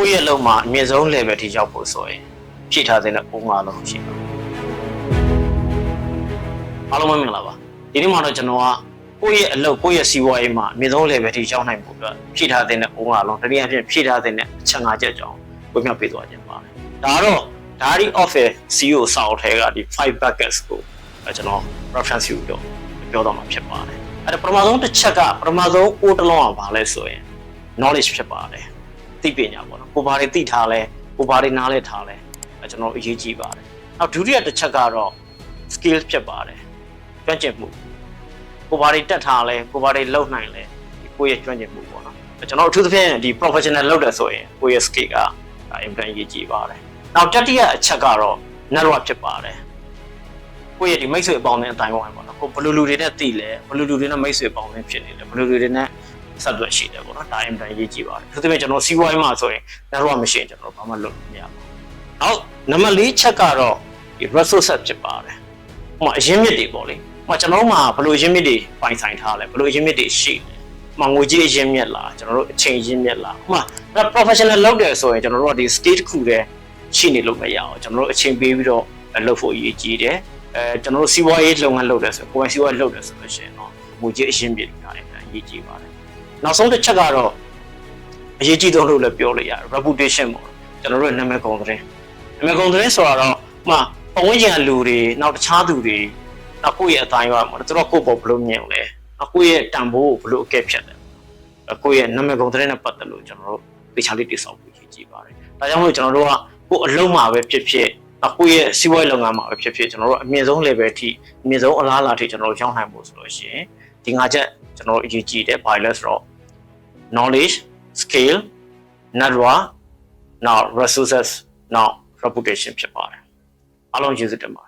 ကိုယ့်ရဲ့အလုံးမှာအမြင့်ဆုံး level ထိရောက်ဖို့ဆိုရင်ဖြည့်ထားတဲ့ပုံငါလုံးရှိပါအားလုံးပဲမင်္ဂလာပါဒီနေ့မှာတော့ကျွန်တော်ကကိုယ့်ရဲ့အလုပ်ကိုယ့်ရဲ့စီးပွားရေးမှာအမြင့်ဆုံး level ထိရောက်နိုင်ဖို့အတွက်ဖြည့်ထားတဲ့ပုံငါလုံးတတိယအဖြစ်ဖြည့်ထားတဲ့အချက်၅ချက်ကြောင်းဝေမျှပေးသွားခြင်းပါတယ်ဒါကတော့ Diary Office CEO စာအုပ်ထဲကဒီ5 buckets ကိုအဲကျွန်တော် reference ယူတော့ပြောတော့မှာဖြစ်ပါတယ်အဲ့ဒါပထမဆုံးတစ်ချက်ကပထမဆုံးအိုးတစ်လုံးကဘာလဲဆိုရင် knowledge ဖြစ်ပါတယ် သိပညာပေါ့နော်ကိုဘာတွေသိထားလဲကိုဘာတွေနားလဲထားလဲအဲကျွန်တော်အရေးကြီးပါတယ်နောက်ဒုတိယတစ်ချက်ကတော့ skill ဖြစ်ပါတယ်ကျွမ်းကျင်မှုကိုဘာတွေတက်ထားလဲကိုဘာတွေလုပ်နိုင်လဲဒီကိုယ့်ရဲ့ကျွမ်းကျင်မှုပေါ့နော်အဲကျွန်တော်အထူးသဖြင့်ဒီ professional လုပ်တယ်ဆိုရင်ကိုယ့်ရဲ့ skill ကအင်ပန်ရေးကြည့်ပါတယ်နောက်တတိယအချက်ကတော့ network ဖြစ်ပါတယ်ကိုယ့်ရဲ့ဒီမိတ်ဆွေအပေါင်းနဲ့အတိုင်းဝိုင်းပေါ့နော်ကိုဘယ်လိုလူတွေနဲ့သိလဲဘယ်လိုလူတွေနဲ့မိတ်ဆွေအပေါင်းနဲ့ဖြစ်နေလဲဘယ်လိုလူတွေနဲ့ ဆက်သွယ်ရှိတယ်ပေါ့နော်ဒါအင်ပန်ရေးကြည့်ပါတယ်သူတပည့်ကျွန်တော်စီးပွားရေးမှာဆိုရင် network မရှိရင်ကျွန်တော်ဘာမှလုပ်လို့မရဘူးနောက်နံပါတ်၄ချက်ကတော့ဒီ resource ဖြစ်ပါတယ်ဟိုမှာအရင်းမြစ်တွေပေါ့လေဟိုမှာကျွန်တော်တို့မှာဘယ်လိုအရင်းမြစ်တွေပိုင်ဆိုင်ထားလဲဘယ်လိုအရင်းမြစ်တွေရှိလဲမငွေကြီးအရင်းမြစ်လားကျွန်တော်တို့အချိန်ရင်းမြစ်လားဟိုမှာ professional လုပ်တယ်ဆိုရင်ကျွန်တော်တို့ကဒီ state တစ်ခုတည်းရှိနေလို့မရအောင်ကျွန်တော်တို့အချိန်ပေးပြီးတော့လုပ်ဖို့အရေးကြီးတယ်အဲကျွန်တော်တို့စီးပွားရေးလုပ်ငန်းလုပ်တယ်ဆိုကိုယ်ပိုင်စီးပွားရေးလုပ်တယ်ဆိုလို့ရှိရင်တော့ငွေကြီးအရင်းမြစ်တွေကအရေးကြီးပါတယ် နောက်ဆုံးတစ်ချက်ကတော့အရေးကြီးဆုံးလို့လည်းပြောလို့ရတယ် reputation ပေါ့ကျွန်တော်တို့ရဲ့နာမည်ကုံသတင်းနာမည်ကုံသတင်းဆိုတာတော့ဟိုမှာပဝန်းကျင်ကလူတွေနောက်တခြားသူတွေနောက်ကိုယ့်ရဲ့အတိုင်းအဝါမှာသူတို့ကိုယ့်ပေါ်ဘယ်လိုမြင်လဲနောက်ကိုယ့်ရဲ့တန်ဖိုးကိုဘယ်လိုအကဲဖြတ်လဲကိုယ့်ရဲ့နာမည်ကုံသတင်းနဲ့ပတ်သက်လို့ကျွန်တော်တို့ပေချာလေးတိစောက်ဖို့ကြည့်ပါတယ်ဒါကြောင့်မို့ကျွန်တော်တို့ကကိုယ်အလုံးမှာပဲဖြစ်ဖြစ်နောက်ကိုယ့်ရဲ့စီးပွားရေးလုပ်ငန်းမှာပဲဖြစ်ဖြစ်ကျွန်တော်တို့အမြင့်ဆုံး level ထိအမြင့်ဆုံးအလားအလာထိကျွန်တော်တို့ရောက်နိုင်ဖို့ဆိုလို့ရှိရင်ဒီငါချက် ကျွန်တော်တို့အရေးကြီးတယ်ဘာလဲဆိုတော့ knowledge scale network နောက် resources နောက် reputation ဖြစ်ပါတယ်အားလုံးကျေးဇူးတင်ပါတယ် ယ်